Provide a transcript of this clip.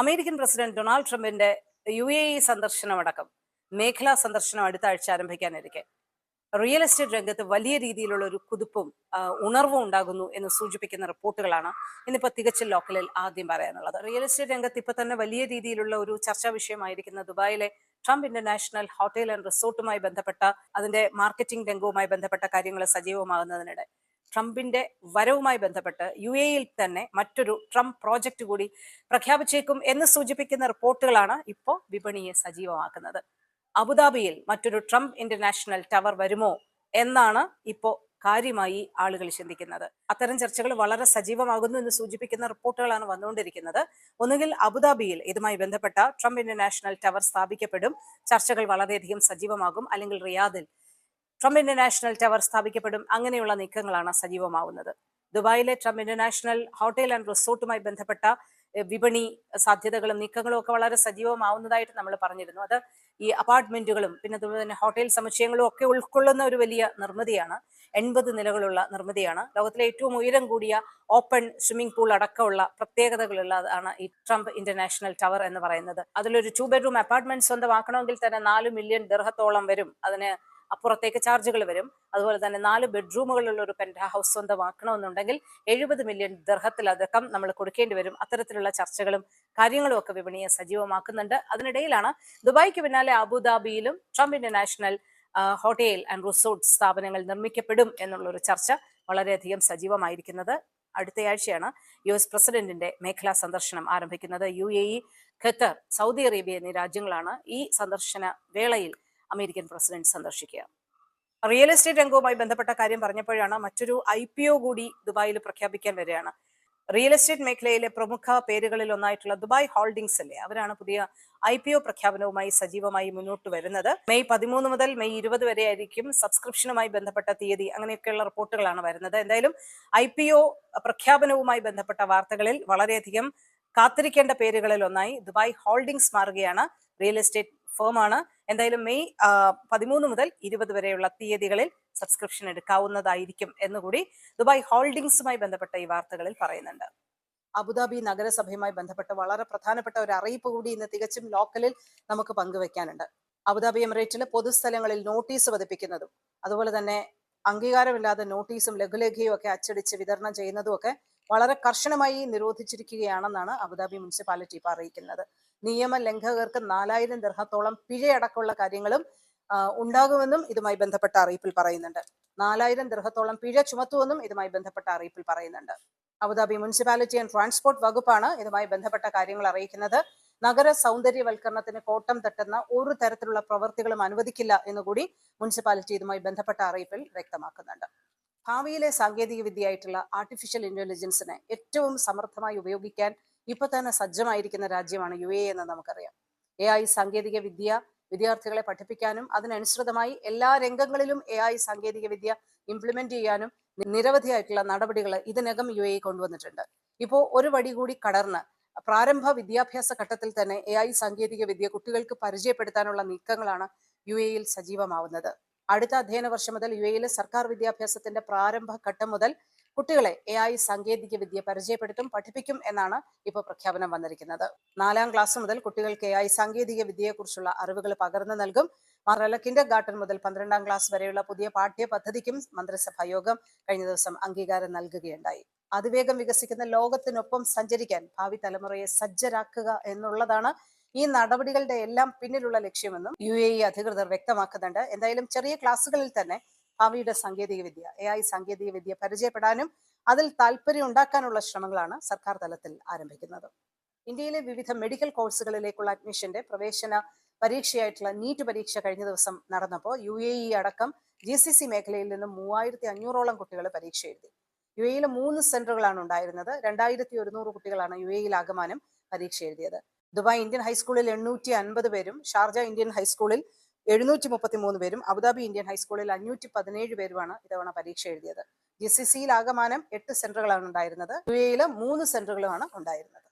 American president Donald ട്രംപിന്റെ U A E സന്ദർശനമടക്കം മേഖലാ സന്ദർശനം അടുത്ത ആഴ്ച ആരംഭിക്കാനിരിക്കെ. റിയൽ എസ്റ്റേറ്റ് രംഗത്ത് വലിയ രീതിയിലുള്ള ഒരു കുതിപ്പും ഉണർവും ഉണ്ടാകുന്നു എന്ന് സൂചിപ്പിക്കുന്ന റിപ്പോർട്ടുകളാണ് ഇന്നിപ്പോ തികച്ചും ലോക്കലിൽ ആദ്യം പറയാനുള്ളത്. റിയൽ എസ്റ്റേറ്റ് രംഗത്ത് ഇപ്പൊ തന്നെ വലിയ രീതിയിലുള്ള ഒരു ചർച്ചാ വിഷയമായിരിക്കുന്ന ദുബായിലെ ട്രംപ് ഇന്റർനാഷണൽ ഹോട്ടൽ ആൻഡ് റിസോർട്ടുമായി ബന്ധപ്പെട്ട അതിന്റെ മാർക്കറ്റിംഗ് രംഗവുമായി ബന്ധപ്പെട്ട കാര്യങ്ങൾ സജീവമാകുന്നതിനിടെ ട്രംപിന്റെ വരവുമായി ബന്ധപ്പെട്ട് യു എയിൽ തന്നെ മറ്റൊരു ട്രംപ് പ്രോജക്റ്റ് കൂടി പ്രഖ്യാപിച്ചേക്കും എന്ന് സൂചിപ്പിക്കുന്ന റിപ്പോർട്ടുകളാണ് ഇപ്പോൾ വിപണിയെ സജീവമാക്കുന്നത്. അബുദാബിയിൽ മറ്റൊരു ട്രംപ് ഇന്റർനാഷണൽ ടവർ വരുമോ എന്നാണ് ഇപ്പോൾ കാര്യമായി ആളുകൾ ചിന്തിക്കുന്നത്. അത്തരം ചർച്ചകൾ വളരെ സജീവമാകുന്നു എന്ന് സൂചിപ്പിക്കുന്ന റിപ്പോർട്ടുകളാണ് വന്നുകൊണ്ടിരിക്കുന്നത്. ഒന്നുകിൽ അബുദാബിയിൽ ഇതുമായി ബന്ധപ്പെട്ട ട്രംപ് ഇന്റർനാഷണൽ ടവർ സ്ഥാപിക്കപ്പെടും ചർച്ചകൾ വളരെയധികം സജീവമാകും അല്ലെങ്കിൽ റിയാദിൽ ട്രംപ് ഇന്റർനാഷണൽ ടവർ സ്ഥാപിക്കപ്പെടും. അങ്ങനെയുള്ള നീക്കങ്ങളാണ് സജീവമാവുന്നത്. ദുബായിലെ ട്രംപ് ഇന്റർനാഷണൽ ഹോട്ടൽ ആൻഡ് റിസോർട്ടുമായി ബന്ധപ്പെട്ട വിപണി സാധ്യതകളും നീക്കങ്ങളും ഒക്കെ വളരെ സജീവമാവുന്നതായിട്ട് നമ്മൾ പറഞ്ഞിരുന്നു. അത് ഈ അപ്പാർട്ട്മെന്റുകളും പിന്നെ അതുപോലെ തന്നെ ഹോട്ടൽ സമുച്ചയങ്ങളും ഒക്കെ ഉൾക്കൊള്ളുന്ന ഒരു വലിയ നിർമ്മിതിയാണ്. എൺപത് നിലകളുള്ള നിർമ്മിതിയാണ്. ലോകത്തിലെ ഏറ്റവും ഉയരം കൂടിയ ഓപ്പൺ സ്വിമ്മിംഗ് പൂൾ അടക്കമുള്ള പ്രത്യേകതകളുള്ളതാണ് ഈ ട്രംപ് ഇന്റർനാഷണൽ ടവർ എന്ന് പറയുന്നത്. അതിലൊരു ടു ബെഡ്റൂം അപ്പാർട്ട്മെന്റ് സ്വന്തമാക്കണമെങ്കിൽ തന്നെ നാല് മില്യൺ ദർഹത്തോളം വരും. അതിന് അപ്പുറത്തേക്ക് ചാർജുകൾ വരും. അതുപോലെ തന്നെ നാല് ബെഡ്റൂമുകളുള്ള ഒരു പെന്റ് ഹൗസ് സ്വന്തമാക്കണമെന്നുണ്ടെങ്കിൽ എഴുപത് മില്യൺ ദർഹത്തിലടക്കം നമ്മൾ കൊടുക്കേണ്ടി വരും. അത്തരത്തിലുള്ള ചർച്ചകളും കാര്യങ്ങളും ഒക്കെ വിപണിയെ സജീവമാക്കുന്നുണ്ട്. അതിനിടയിലാണ് ദുബായ്ക്ക് പിന്നാലെ അബുദാബിയിലും Trump international hotel and resort സ്ഥാപനങ്ങൾ നിർമ്മിക്കപ്പെടും എന്നുള്ള ഒരു ചർച്ച വളരെയധികം സജീവമായിരിക്കുന്നത് അടുത്തയാഴ്ചയാണ് യു എസ് പ്രസിഡന്റിന്റെ മേഖലാ സന്ദർശനം ആരംഭിക്കുന്നത്. U A E Qatar Saudi Arabia എന്നീ രാജ്യങ്ങളാണ് ഈ സന്ദർശന വേളയിൽ അമേരിക്കൻ പ്രസിഡന്റ് സന്ദർശിക്കുക. റിയൽ എസ്റ്റേറ്റ് രംഗവുമായി ബന്ധപ്പെട്ട കാര്യം പറഞ്ഞപ്പോഴാണ് മറ്റൊരു ഐ പി ഒ കൂടി ദുബായിൽ പ്രഖ്യാപിക്കാൻ വരികയാണ്. റിയൽ എസ്റ്റേറ്റ് മേഖലയിലെ പ്രമുഖ പേരുകളിൽ ഒന്നായിട്ടുള്ള ദുബായ് ഹോൾഡിംഗ്സ് അല്ലേ? അവരാണ് പുതിയ ഐ പി ഒ പ്രഖ്യാപനവുമായി സജീവമായി മുന്നോട്ട് വരുന്നത്. മെയ് പതിമൂന്ന് മുതൽ മെയ് ഇരുപത് വരെ ആയിരിക്കും സബ്സ്ക്രിപ്ഷനുമായി ബന്ധപ്പെട്ട തീയതി. അങ്ങനെയൊക്കെയുള്ള റിപ്പോർട്ടുകളാണ് വരുന്നത്. എന്തായാലും ഐ പി ഒ പ്രഖ്യാപനവുമായി ബന്ധപ്പെട്ട വാർത്തകളിൽ വളരെയധികം കാത്തിരിക്കേണ്ട പേരുകളിൽ ഒന്നായി ദുബായ് ഹോൾഡിംഗ്സ് മാറുകയാണ്. റിയൽ എസ്റ്റേറ്റ് ഫേമാണ്. എന്തായാലും മെയ് പതിമൂന്ന് മുതൽ ഇരുപത് വരെയുള്ള തീയതികളിൽ സബ്സ്ക്രിപ്ഷൻ എടുക്കാവുന്നതായിരിക്കും എന്നുകൂടി ദുബായ് ഹോൾഡിംഗ്സുമായി ബന്ധപ്പെട്ട ഈ വാർത്തകളിൽ പറയുന്നുണ്ട്. അബുദാബി നഗരസഭയുമായി ബന്ധപ്പെട്ട് വളരെ പ്രധാനപ്പെട്ട ഒരു അറിയിപ്പ് കൂടി ഇന്ന് തികച്ചും ലോക്കലിൽ നമുക്ക് പങ്കുവെക്കാനുണ്ട് അബുദാബി എമിറേറ്റിൽ പൊതുസ്ഥലങ്ങളിൽ നോട്ടീസ് പതിപ്പിക്കുന്നതും അതുപോലെ തന്നെ അംഗീകാരമില്ലാതെ നോട്ടീസും ലഘുലേഖയും ഒക്കെ അച്ചടിച്ച് വിതരണം ചെയ്യുന്നതും ഒക്കെ വളരെ കർശനമായി നിരോധിച്ചിരിക്കുകയാണെന്നാണ് അബുദാബി മുനിസിപ്പാലിറ്റി ഇപ്പോൾ അറിയിക്കുന്നത്. നിയമ ലംഘകർക്ക് നാലായിരം ദർഹത്തോളം പിഴയടക്കമുള്ള കാര്യങ്ങളും ഉണ്ടാകുമെന്നും ഇതുമായി ബന്ധപ്പെട്ട അറിയിപ്പിൽ പറയുന്നുണ്ട്. നാലായിരം ദർഹത്തോളം പിഴ ചുമത്തുമെന്നും ഇതുമായി ബന്ധപ്പെട്ട അറിയിപ്പിൽ പറയുന്നുണ്ട്. അബുദാബി മുനിസിപ്പാലിറ്റി ആൻഡ് ട്രാൻസ്പോർട്ട് വകുപ്പാണ് ഇതുമായി ബന്ധപ്പെട്ട കാര്യങ്ങൾ അറിയിക്കുന്നത്. നഗര സൗന്ദര്യവൽക്കരണത്തിന് കോട്ടം തട്ടുന്ന ഒരു തരത്തിലുള്ള പ്രവൃത്തികളും അനുവദിക്കില്ല എന്നുകൂടി മുനിസിപ്പാലിറ്റി ഇതുമായി ബന്ധപ്പെട്ട അറിയിപ്പിൽ വ്യക്തമാക്കുന്നുണ്ട്. ഭാവിയിലെ സാങ്കേതിക വിദ്യയായിട്ടുള്ള ആർട്ടിഫിഷ്യൽ ഇന്റലിജൻസിനെ ഏറ്റവും സമർത്ഥമായി ഉപയോഗിക്കാൻ ഇപ്പൊ തന്നെ സജ്ജമായിരിക്കുന്ന രാജ്യമാണ് യു എ എന്ന് നമുക്കറിയാം. എ ഐ സാങ്കേതിക വിദ്യ വിദ്യാർത്ഥികളെ പഠിപ്പിക്കാനും അതിനനുസൃതമായി എല്ലാ രംഗങ്ങളിലും എ ഐ സാങ്കേതിക വിദ്യ ഇംപ്ലിമെന്റ് ചെയ്യാനും നിരവധിയായിട്ടുള്ള നടപടികൾ ഇതിനകം യു എ കൊണ്ടുവന്നിട്ടുണ്ട്. ഇപ്പോൾ ഒരു വടി കൂടി കടർന്ന് പ്രാരംഭ വിദ്യാഭ്യാസ ഘട്ടത്തിൽ തന്നെ എ ഐ സാങ്കേതിക വിദ്യ കുട്ടികൾക്ക് പരിചയപ്പെടുത്താനുള്ള നീക്കങ്ങളാണ് യു എയിൽ സജീവമാവുന്നത്. അടുത്ത അധ്യയന വർഷം മുതൽ യു എയിലെ സർക്കാർ വിദ്യാഭ്യാസത്തിന്റെ പ്രാരംഭ ഘട്ടം മുതൽ കുട്ടികളെ എ ഐ സാങ്കേതിക വിദ്യ പരിചയപ്പെടുത്തും പഠിപ്പിക്കും എന്നാണ് ഇപ്പോൾ പ്രഖ്യാപനം വന്നിരിക്കുന്നത്. നാലാം ക്ലാസ് മുതൽ കുട്ടികൾക്ക് എ ഐ സാങ്കേതിക വിദ്യയെക്കുറിച്ചുള്ള അറിവുകൾ പകർന്നു നൽകും. മാത്രമല്ല കിൻഡർ ഗാർട്ടൻ മുതൽ പന്ത്രണ്ടാം ക്ലാസ് വരെയുള്ള പുതിയ പാഠ്യ പദ്ധതിക്കും മന്ത്രിസഭാ യോഗം കഴിഞ്ഞ ദിവസം അംഗീകാരം നൽകുകയുണ്ടായി. അതിവേഗം വികസിക്കുന്ന ലോകത്തിനൊപ്പം സഞ്ചരിക്കാൻ ഭാവി തലമുറയെ സജ്ജരാക്കുക എന്നുള്ളതാണ് ഈ നടപടികളുടെ എല്ലാം പിന്നിലുള്ള ലക്ഷ്യമെന്നും യു എ ഇ അധികൃതർ വ്യക്തമാക്കുന്നുണ്ട്. എന്തായാലും ചെറിയ ക്ലാസ്സുകളിൽ തന്നെ ഭാവിയുടെ സാങ്കേതിക വിദ്യ എ ഐ സാങ്കേതിക വിദ്യ പരിചയപ്പെടാനും അതിൽ താല്പര്യം ഉണ്ടാക്കാനുള്ള ശ്രമങ്ങളാണ് സർക്കാർ തലത്തിൽ ആരംഭിക്കുന്നത്. ഇന്ത്യയിലെ വിവിധ മെഡിക്കൽ കോഴ്സുകളിലേക്കുള്ള അഡ്മിഷന്റെ പ്രവേശന പരീക്ഷയായിട്ടുള്ള നീറ്റ് പരീക്ഷ കഴിഞ്ഞ ദിവസം നടന്നപ്പോൾ യു എ ഇ അടക്കം ജി സി സി മേഖലയിൽ നിന്നും മൂവായിരത്തി അഞ്ഞൂറോളം കുട്ടികൾ പരീക്ഷ എഴുതി. യു എയിൽ മൂന്ന് സെന്ററുകളാണ് ഉണ്ടായിരുന്നത്. രണ്ടായിരത്തി ഒരുന്നൂറ് കുട്ടികളാണ് യു എയിൽ ആകമാനം പരീക്ഷ എഴുതിയത്. ദുബായ് ഇന്ത്യൻ ഹൈസ്കൂളിൽ എണ്ണൂറ്റി അൻപത് പേരും ഷാർജ ഇന്ത്യൻ ഹൈസ്കൂളിൽ എഴുന്നൂറ്റി മുപ്പത്തി മൂന്ന് പേരും അബുദാബി ഇന്ത്യൻ ഹൈസ്കൂളിൽ അഞ്ഞൂറ്റി പതിനേഴ് പേരുമാണ് ഇത്തവണ പരീക്ഷ എഴുതിയത്. ജി സി സിയിൽ ആകമാനം എട്ട് സെന്ററുകളാണ് ഉണ്ടായിരുന്നത്. യു എയിൽ മൂന്ന് സെന്ററുകളുമാണ് ഉണ്ടായിരുന്നത്.